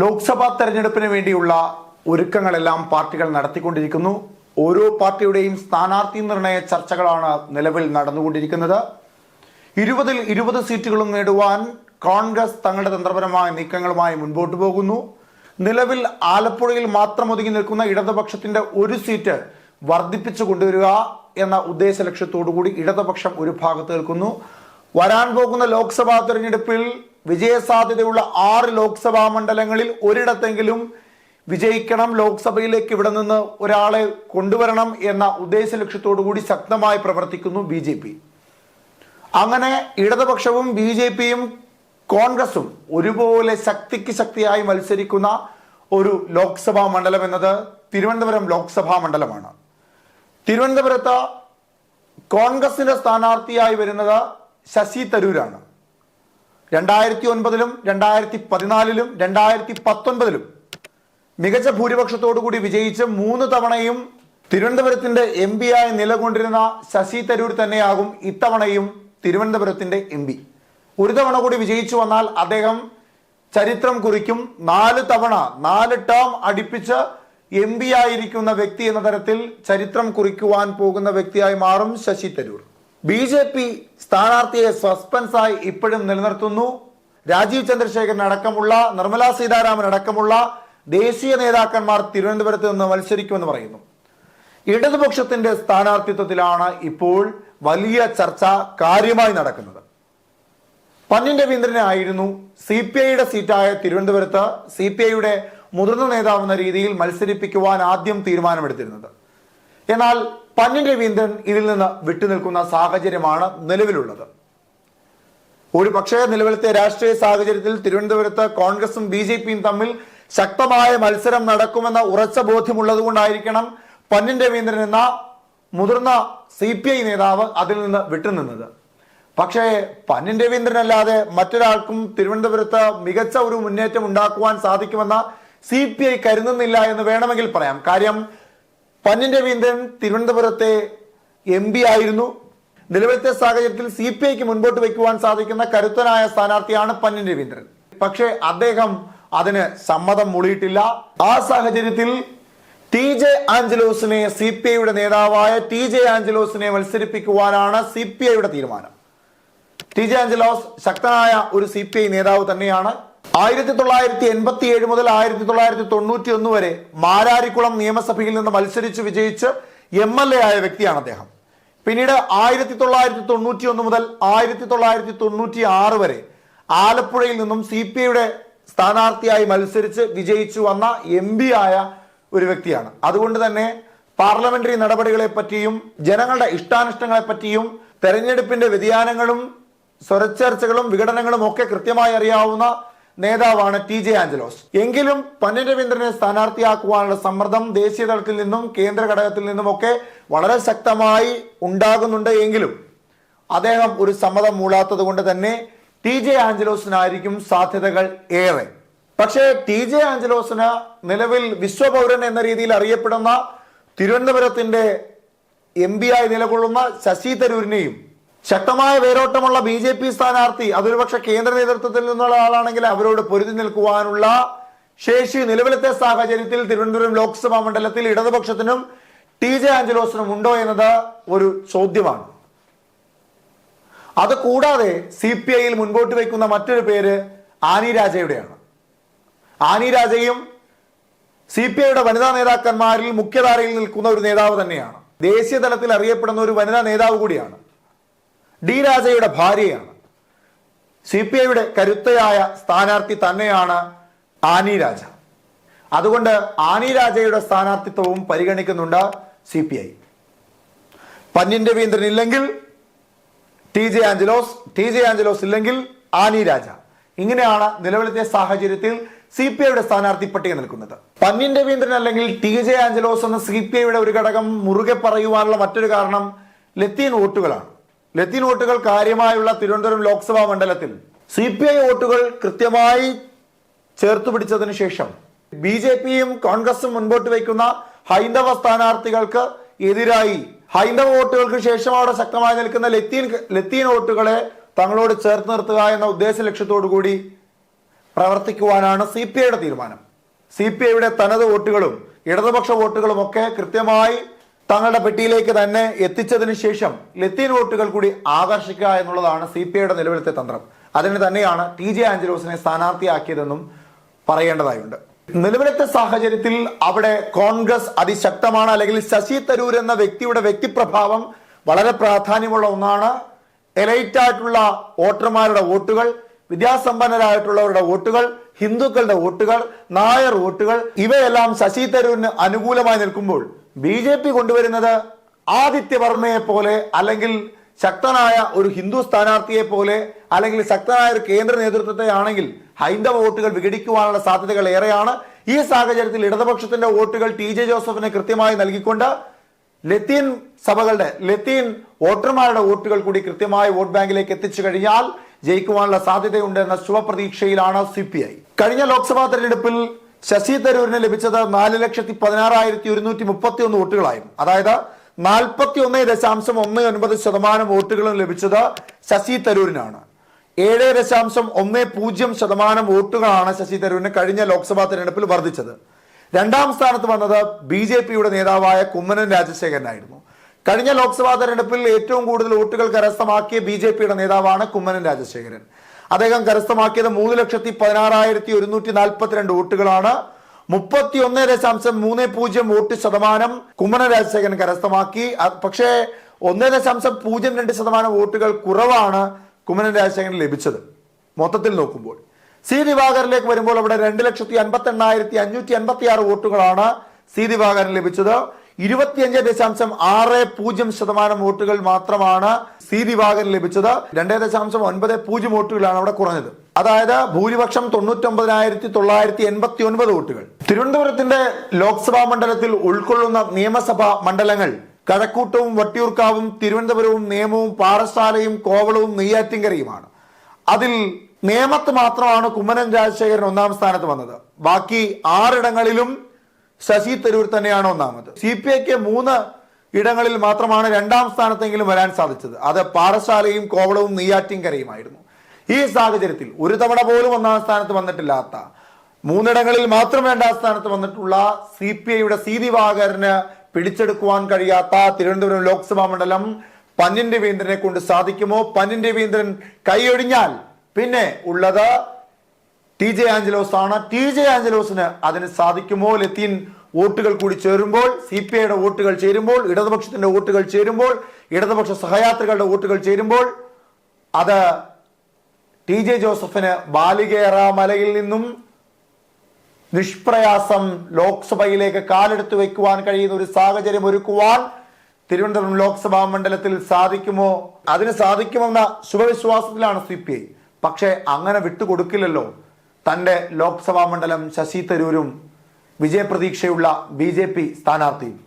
ലോക്സഭാ തെരഞ്ഞെടുപ്പിന് വേണ്ടിയുള്ള ഒരുക്കങ്ങളെല്ലാം പാർട്ടികൾ നടത്തിക്കൊണ്ടിരിക്കുന്നു. ഓരോ പാർട്ടിയുടെയും സ്ഥാനാർത്ഥി നിർണയ ചർച്ചകളാണ് നിലവിൽ നടന്നുകൊണ്ടിരിക്കുന്നത്. ഇരുപതിൽ ഇരുപത് സീറ്റുകളും നേടുവാൻ കോൺഗ്രസ് തങ്ങളുടെ തന്ത്രപരമായ നീക്കങ്ങളുമായി മുൻപോട്ട് പോകുന്നു. നിലവിൽ ആലപ്പുഴയിൽ മാത്രം ഒതുങ്ങി നിൽക്കുന്ന ഇടതുപക്ഷത്തിന്റെ ഒരു സീറ്റ് വർദ്ധിപ്പിച്ചു കൊണ്ടുവരിക എന്ന ഉദ്ദേശ ലക്ഷ്യത്തോടുകൂടി ഇടതുപക്ഷം ഒരു ഭാഗത്ത് നിൽക്കുന്നു. വരാൻ പോകുന്ന ലോക്സഭാ തെരഞ്ഞെടുപ്പിൽ വിജയസാധ്യതയുള്ള ആറ് ലോക്സഭാ മണ്ഡലങ്ങളിൽ ഒരിടത്തെങ്കിലും വിജയിക്കണം ലോക്സഭയിലേക്ക് ഇവിടെ നിന്ന് ഒരാളെ കൊണ്ടുവരണം എന്ന ഉദ്ദേശ ലക്ഷ്യത്തോടുകൂടി ശക്തമായി പ്രവർത്തിക്കുന്നു ബി ജെ പി. അങ്ങനെ ഇടതുപക്ഷവും ബി ജെ പിയും കോൺഗ്രസും ഒരുപോലെ ശക്തിക്ക് ശക്തിയായി മത്സരിക്കുന്ന ഒരു ലോക്സഭാ മണ്ഡലം എന്നത് തിരുവനന്തപുരം ലോക്സഭാ മണ്ഡലമാണ്. തിരുവനന്തപുരത്ത് കോൺഗ്രസിന്റെ സ്ഥാനാർത്ഥിയായി വരുന്നത് ശശി തരൂരാണ്. രണ്ടായിരത്തി ഒൻപതിലും രണ്ടായിരത്തി പതിനാലിലും രണ്ടായിരത്തി പത്തൊൻപതിലും മികച്ച ഭൂരിപക്ഷത്തോടു കൂടി വിജയിച്ച് മൂന്ന് തവണയും തിരുവനന്തപുരത്തിന്റെ എം പി ആയി നിലകൊണ്ടിരുന്ന ശശി തരൂർ തന്നെയാകും ഇത്തവണയും തിരുവനന്തപുരത്തിന്റെ എം പി. ഒരു തവണ കൂടി വിജയിച്ചു വന്നാൽ അദ്ദേഹം ചരിത്രം കുറിക്കും. നാല് തവണ നാല് ടേം അടുപ്പിച്ച് എം പി ആയിരിക്കുന്ന വ്യക്തി എന്ന തരത്തിൽ ചരിത്രം കുറിക്കുവാൻ പോകുന്ന വ്യക്തിയായി മാറും Shashi Tharoor. B J P സ്ഥാനാർത്ഥിയെ സസ്പെൻസായി ഇപ്പോഴും നിലനിർത്തുന്നു. രാജീവ് ചന്ദ്രശേഖരൻ അടക്കമുള്ള നിർമ്മലാ സീതാരാമൻ അടക്കമുള്ള ദേശീയ നേതാക്കന്മാർ തിരുവനന്തപുരത്ത് നിന്ന് മത്സരിക്കുമെന്ന് പറയുന്നു. ഇടതുപക്ഷത്തിന്റെ സ്ഥാനാർത്ഥിത്വത്തിലാണ് ഇപ്പോൾ വലിയ ചർച്ച കാര്യമായി നടക്കുന്നത്. പന്നിൻ രവീന്ദ്രനെ ആയിരുന്നു സി പി ഐയുടെ സീറ്റായ തിരുവനന്തപുരത്ത് സി പി ഐയുടെ മുതിർന്ന നേതാവെന്ന രീതിയിൽ മത്സരിപ്പിക്കുവാൻ ആദ്യം തീരുമാനമെടുത്തിരുന്നത്. എന്നാൽ പന്നിൻ രവീന്ദ്രൻ ഇതിൽ നിന്ന് വിട്ടുനിൽക്കുന്ന സാഹചര്യമാണ് നിലവിലുള്ളത്. ഒരു പക്ഷേ നിലവിലത്തെ രാഷ്ട്രീയ സാഹചര്യത്തിൽ തിരുവനന്തപുരത്ത് കോൺഗ്രസും ബി ജെ പിയും തമ്മിൽ ശക്തമായ മത്സരം നടക്കുമെന്ന ഉറച്ച ബോധ്യമുള്ളത് കൊണ്ടായിരിക്കണം പന്നിൻ രവീന്ദ്രൻ എന്ന മുതിർന്ന സി പി ഐ നേതാവ് അതിൽ നിന്ന് വിട്ടുനിന്നത്. പക്ഷേ പന്നിൻ രവീന്ദ്രൻ അല്ലാതെ മറ്റൊരാൾക്കും തിരുവനന്തപുരത്ത് മികച്ച ഒരു മുന്നേറ്റം ഉണ്ടാക്കുവാൻ സാധിക്കുമെന്ന സി പി ഐ കരുതുന്നില്ല എന്ന് വേണമെങ്കിൽ പറയാം. കാര്യം പന്നിൻ രവീന്ദ്രൻ തിരുവനന്തപുരത്തെ എം പി ആയിരുന്നു. നിലവിലത്തെ സാഹചര്യത്തിൽ സി പി ഐക്ക് മുൻപോട്ട് വയ്ക്കുവാൻ സാധിക്കുന്ന കരുത്തനായ സ്ഥാനാർത്ഥിയാണ് പന്നിൻ രവീന്ദ്രൻ പക്ഷേ അദ്ദേഹം അതിന് സമ്മതം മുളിയിട്ടില്ല. ആ സാഹചര്യത്തിൽ ടി ജെ ആഞ്ചലോസിനെ സി പി ഐയുടെ നേതാവായ ടി ജെ ആഞ്ചലോസിനെ മത്സരിപ്പിക്കുവാനാണ് സി പി ഐയുടെ തീരുമാനം. ടി ജെ ആഞ്ചലോസ് ശക്തനായ ഒരു സി പി ഐ നേതാവ് തന്നെയാണ്. ആയിരത്തി തൊള്ളായിരത്തി എൺപത്തി ഏഴ് മുതൽ ആയിരത്തി തൊള്ളായിരത്തി തൊണ്ണൂറ്റി ഒന്ന് വരെ മാരാരിക്കുളം നിയമസഭയിൽ നിന്ന് മത്സരിച്ച് വിജയിച്ച് എം എൽ എ ആയ വ്യക്തിയാണ് അദ്ദേഹം. പിന്നീട് ആയിരത്തി തൊള്ളായിരത്തി തൊണ്ണൂറ്റി ഒന്ന് മുതൽ ആയിരത്തി തൊള്ളായിരത്തി തൊണ്ണൂറ്റി ആറ് വരെ ആലപ്പുഴയിൽ നിന്നും സി പി ഐയുടെ സ്ഥാനാർത്ഥിയായി മത്സരിച്ച് വിജയിച്ചു വന്ന എം പി ആയ ഒരു വ്യക്തിയാണ്. അതുകൊണ്ട് തന്നെ പാർലമെന്ററി നടപടികളെ പറ്റിയും ജനങ്ങളുടെ ഇഷ്ടാനിഷ്ടങ്ങളെ പറ്റിയും തെരഞ്ഞെടുപ്പിന്റെ വ്യതിയാനങ്ങളും സ്വരച്ചേർച്ചകളും വിഘടനങ്ങളും ഒക്കെ കൃത്യമായി അറിയാവുന്ന നേതാവാണ് ടി ജെ ആഞ്ചലോസ്. എങ്കിലും പന്നിൻ രവീന്ദ്രനെ സ്ഥാനാർത്ഥിയാക്കുവാനുള്ള സമ്മർദ്ദം ദേശീയ തലത്തിൽ നിന്നും കേന്ദ്ര ഘടകത്തിൽ നിന്നുമൊക്കെ വളരെ ശക്തമായി ഉണ്ടാകുന്നുണ്ട് എങ്കിലും അദ്ദേഹം ഒരു സമ്മതം മൂളാത്തത് കൊണ്ട് തന്നെ ടി ജെ ആഞ്ചലോസിനായിരിക്കും സാധ്യതകൾ ഏറെ. പക്ഷേ ടി ജെ ആഞ്ചലോസിന് നിലവിൽ വിശ്വപൗരൻ എന്ന രീതിയിൽ അറിയപ്പെടുന്ന തിരുവനന്തപുരത്തിന്റെ എം പി ആയി നിലകൊള്ളുന്ന ശശി തരൂരിനെയും ശക്തമായ വേരോട്ടമുള്ള ബി ജെ പി സ്ഥാനാർത്ഥി അതൊരുപക്ഷെ കേന്ദ്ര നേതൃത്വത്തിൽ നിന്നുള്ള ആളാണെങ്കിൽ അവരോട് പൊരുതി നിൽക്കുവാനുള്ള ശേഷി നിലവിലത്തെ സാഹചര്യത്തിൽ തിരുവനന്തപുരം ലോക്സഭാ മണ്ഡലത്തിൽ ഇടതുപക്ഷത്തിനും ടി ജെ ആഞ്ചലോസിനും ഉണ്ടോ എന്നത് ഒരു ചോദ്യമാണ്. അത് കൂടാതെ സി പി ഐയിൽ മുൻപോട്ട് വയ്ക്കുന്ന മറ്റൊരു പേര് ആനി രാജയുടെയാണ്. ആനി രാജയും സി പി ഐയുടെ വനിതാ നേതാക്കന്മാരിൽ മുഖ്യധാരയിൽ നിൽക്കുന്ന ഒരു നേതാവ് തന്നെയാണ്. ദേശീയ തലത്തിൽ അറിയപ്പെടുന്ന ഒരു വനിതാ നേതാവ് കൂടിയാണ്. ഡി രാജയുടെ ഭാര്യയാണ്. സി പി ഐയുടെ കരുത്തയായ സ്ഥാനാർത്ഥി തന്നെയാണ് ആനി രാജ. അതുകൊണ്ട് ആനി രാജയുടെ സ്ഥാനാർത്ഥിത്വവും പരിഗണിക്കുന്നുണ്ട് C P I Pannyan Raveendran ഇല്ലെങ്കിൽ T J Angelos T J Angelos ഇല്ലെങ്കിൽ ആനി രാജ. ഇങ്ങനെയാണ് നിലവിലത്തെ സാഹചര്യത്തിൽ സി പി ഐയുടെ സ്ഥാനാർത്ഥി പട്ടിക നിൽക്കുന്നത്. പന്നിൻ രവീന്ദ്രൻ അല്ലെങ്കിൽ ടി ജെ ആഞ്ചലോസ് എന്ന സി പി ഐയുടെ ഒരു ഘടകം മുറുകെ പറയുവാനുള്ള മറ്റൊരു കാരണം ലത്തീൻ വോട്ടുകളാണ്. ലത്തീൻ വോട്ടുകൾ കാര്യമായുള്ള തിരുവനന്തപുരം ലോക്സഭാ മണ്ഡലത്തിൽ സി പി ഐ വോട്ടുകൾ കൃത്യമായി ചേർത്തു പിടിച്ചതിന് ശേഷം ബി ജെ പിയും കോൺഗ്രസും മുൻപോട്ട് വയ്ക്കുന്ന ഹൈന്ദവ സ്ഥാനാർത്ഥികൾക്ക് എതിരായി ഹൈന്ദവ വോട്ടുകൾക്ക് ശേഷം അവിടെ ശക്തമായി നിൽക്കുന്ന ലത്തീൻ ലത്തീൻ വോട്ടുകളെ തങ്ങളോട് ചേർത്ത് നിർത്തുക എന്ന ഉദ്ദേശ ലക്ഷ്യത്തോടു കൂടി പ്രവർത്തിക്കുവാനാണ് സി പി ഐയുടെ തീരുമാനം. സി പി ഐയുടെ തനത് വോട്ടുകളും ഇടതുപക്ഷ വോട്ടുകളും ഒക്കെ കൃത്യമായി തങ്ങളുടെ പെട്ടിയിലേക്ക് തന്നെ എത്തിച്ചതിന് ശേഷം ലത്തീൻ വോട്ടുകൾ കൂടി ആകർഷിക്കുക എന്നുള്ളതാണ് സി പി ഐയുടെ നിലവിലത്തെ തന്ത്രം. അതിന് തന്നെയാണ് ടി ജെ ആഞ്ചലോസിനെ സ്ഥാനാർത്ഥിയാക്കിയതെന്നും പറയേണ്ടതായുണ്ട്. നിലവിലത്തെ സാഹചര്യത്തിൽ അവിടെ കോൺഗ്രസ് അതിശക്തമാണ് അല്ലെങ്കിൽ ശശി തരൂർ എന്ന വ്യക്തിയുടെ വ്യക്തിപ്രഭാവം വളരെ പ്രാധാന്യമുള്ള ഒന്നാണ്. എലൈറ്റ് ആയിട്ടുള്ള വോട്ടർമാരുടെ വോട്ടുകൾ വിദ്യാസമ്പന്നരായിട്ടുള്ളവരുടെ വോട്ടുകൾ ഹിന്ദുക്കളുടെ വോട്ടുകൾ നായർ വോട്ടുകൾ ഇവയെല്ലാം ശശി തരൂരിന് അനുകൂലമായി നിൽക്കുമ്പോൾ ബി ജെ പി കൊണ്ടുവരുന്നത് ആദിത്യവർമ്മയെ പോലെ അല്ലെങ്കിൽ ശക്തനായ ഒരു ഹിന്ദു സ്ഥാനാർത്ഥിയെ പോലെ അല്ലെങ്കിൽ ശക്തനായ ഒരു കേന്ദ്ര നേതൃത്വത്തെ ആണെങ്കിൽ ഹൈന്ദവ വോട്ടുകൾ വിഘടിക്കുവാനുള്ള സാധ്യതകൾ ഏറെയാണ്. ഈ സാഹചര്യത്തിൽ ഇടതുപക്ഷത്തിന്റെ വോട്ടുകൾ ടി ജെ ജോസഫിന് കൃത്യമായി നൽകിക്കൊണ്ട് ലത്തീൻ സഭകളുടെ ലത്തീൻ വോട്ടർമാരുടെ വോട്ടുകൾ കൂടി കൃത്യമായി വോട്ട് ബാങ്കിലേക്ക് എത്തിച്ചു കഴിഞ്ഞാൽ ജയിക്കുവാനുള്ള സാധ്യതയുണ്ട് എന്ന ശുഭപ്രതീക്ഷയിലാണ് സി കഴിഞ്ഞ ലോക്സഭാ തെരഞ്ഞെടുപ്പിൽ ശശി തരൂരിന് ലഭിച്ചത് നാല് ലക്ഷത്തി പതിനാറായിരത്തി ഒരുന്നൂറ്റി മുപ്പത്തി ഒന്ന് വോട്ടുകളായും. അതായത് നാൽപ്പത്തി ഒന്ന് ദശാംശം ഒന്ന് ഒൻപത് ശതമാനം വോട്ടുകളും ലഭിച്ചത് ശശി തരൂരിനാണ്. ഏഴ് ദശാംശം ഒന്ന് പൂജ്യം ശതമാനം വോട്ടുകളാണ് ശശി തരൂരിന് കഴിഞ്ഞ ലോക്സഭാ തെരഞ്ഞെടുപ്പിൽ വർദ്ധിച്ചത്. രണ്ടാം സ്ഥാനത്ത് വന്നത് ബി ജെ പിയുടെ നേതാവായ കുമ്മനം രാജശേഖരനായിരുന്നു. കഴിഞ്ഞ ലോക്സഭാ തെരഞ്ഞെടുപ്പിൽ ഏറ്റവും കൂടുതൽ വോട്ടുകൾ കരസ്ഥമാക്കിയ ബി ജെ പിയുടെ നേതാവാണ് കുമ്മനൻ രാജശേഖരൻ. അദ്ദേഹം കരസ്ഥമാക്കിയത് മൂന്ന് ലക്ഷത്തി പതിനാറായിരത്തി ഒരുന്നൂറ്റി നാൽപ്പത്തിരണ്ട് വോട്ടുകളാണ്. മുപ്പത്തി ഒന്ന് ദശാംശം മൂന്ന് പൂജ്യം വോട്ട് ശതമാനം കുമ്മന രാജശേഖരൻ കരസ്ഥമാക്കി. പക്ഷേ ഒന്ന് ദശാംശം പൂജ്യം രണ്ട് ശതമാനം വോട്ടുകൾ കുറവാണ് കുമ്മനം രാജശേഖരൻ ലഭിച്ചത്. മൊത്തത്തിൽ നോക്കുമ്പോൾ. സി ദിവാകറിലേക്ക് വരുമ്പോൾ അവിടെ രണ്ട് ലക്ഷത്തി അൻപത്തി എണ്ണായിരത്തി അഞ്ഞൂറ്റി അൻപത്തി ആറ് വോട്ടുകളാണ് സി ദിവാകരൻ ലഭിച്ചത്. ഇരുപത്തിയഞ്ച് ദശാംശം ആറ് പൂജ്യം ശതമാനം വോട്ടുകൾ മാത്രമാണ് സി ദിവാകരൻ ലഭിച്ചത്. രണ്ടേ ദശാംശം ഒൻപത് പൂജ്യം വോട്ടുകളാണ് അവിടെ കുറഞ്ഞത്. അതായത് ഭൂരിപക്ഷം തൊണ്ണൂറ്റൊമ്പതിനായിരത്തി തൊള്ളായിരത്തി എൺപത്തി ഒൻപത് വോട്ടുകൾ. തിരുവനന്തപുരത്തിന്റെ ലോക്സഭാ മണ്ഡലത്തിൽ ഉൾക്കൊള്ളുന്ന നിയമസഭാ മണ്ഡലങ്ങൾ കഴക്കൂട്ടവും വട്ടിയൂർക്കാവും തിരുവനന്തപുരവും നിയമവും പാറശാലയും കോവളവും നെയ്യാറ്റിങ്കരയുമാണ് അതിൽ നേമത്ത് മാത്രമാണ് കുമ്മനം രാജശേഖരൻ ഒന്നാം സ്ഥാനത്ത് വന്നത്. ബാക്കി ആറിടങ്ങളിലും ശശി തരൂർ തന്നെയാണ് ഒന്നാമത്. സി പി ഐക്ക് മൂന്ന് ഇടങ്ങളിൽ മാത്രമാണ് രണ്ടാം സ്ഥാനത്തെങ്കിലും വരാൻ സാധിച്ചത്. അത് പാറശാലയും കോവളവും നെയ്യാറ്റിൻകരയുമായിരുന്നു. ഈ സാഹചര്യത്തിൽ ഒരു തവണ പോലും ഒന്നാം സ്ഥാനത്ത് വന്നിട്ടില്ലാത്ത മൂന്നിടങ്ങളിൽ മാത്രം രണ്ടാം സ്ഥാനത്ത് വന്നിട്ടുള്ള സി പി ഐയുടെ സി ദിവാകരന് പിടിച്ചെടുക്കുവാൻ കഴിയാത്ത തിരുവനന്തപുരം ലോക്സഭാ മണ്ഡലം പന്നിൻ രവീന്ദ്രനെ കൊണ്ട് സാധിക്കുമോ? പന്നിൻ രവീന്ദ്രൻ കൈയൊഴിഞ്ഞാൽ പിന്നെ ഉള്ളത് ടി ജെ ആഞ്ചലോസ് ആണ് ടി ജെ ആഞ്ചലോസിന് അതിന് സാധിക്കുമോ? ലത്തീൻ വോട്ടുകൾ കൂടി ചേരുമ്പോൾ സി പി ഐയുടെ വോട്ടുകൾ ചേരുമ്പോൾ ഇടതുപക്ഷത്തിന്റെ വോട്ടുകൾ ചേരുമ്പോൾ ഇടതുപക്ഷ സഹയാത്രികളുടെ വോട്ടുകൾ ചേരുമ്പോൾ അത് ടി ജെ ജോസഫിന് ബാലികേറ മലയിൽ നിന്നും നിഷ്പ്രയാസം ലോക്സഭയിലേക്ക് കാലെടുത്തു വെക്കുവാൻ കഴിയുന്ന ഒരു സാഹചര്യം ഒരുക്കുവാൻ തിരുവനന്തപുരം ലോക്സഭാ മണ്ഡലത്തിൽ സാധിക്കുമോ? അതിന് സാധിക്കുമെന്ന ശുഭവിശ്വാസത്തിലാണ് സി പി ഐ. പക്ഷേ അങ്ങനെ വിട്ടുകൊടുക്കില്ലല്ലോ തന്റെ ലോക്സഭാ മണ്ഡലം ശശി തരൂരും. വിജയപ്രതീക്ഷയുള്ള ബി ജെ പി സ്ഥാനാർത്ഥിയും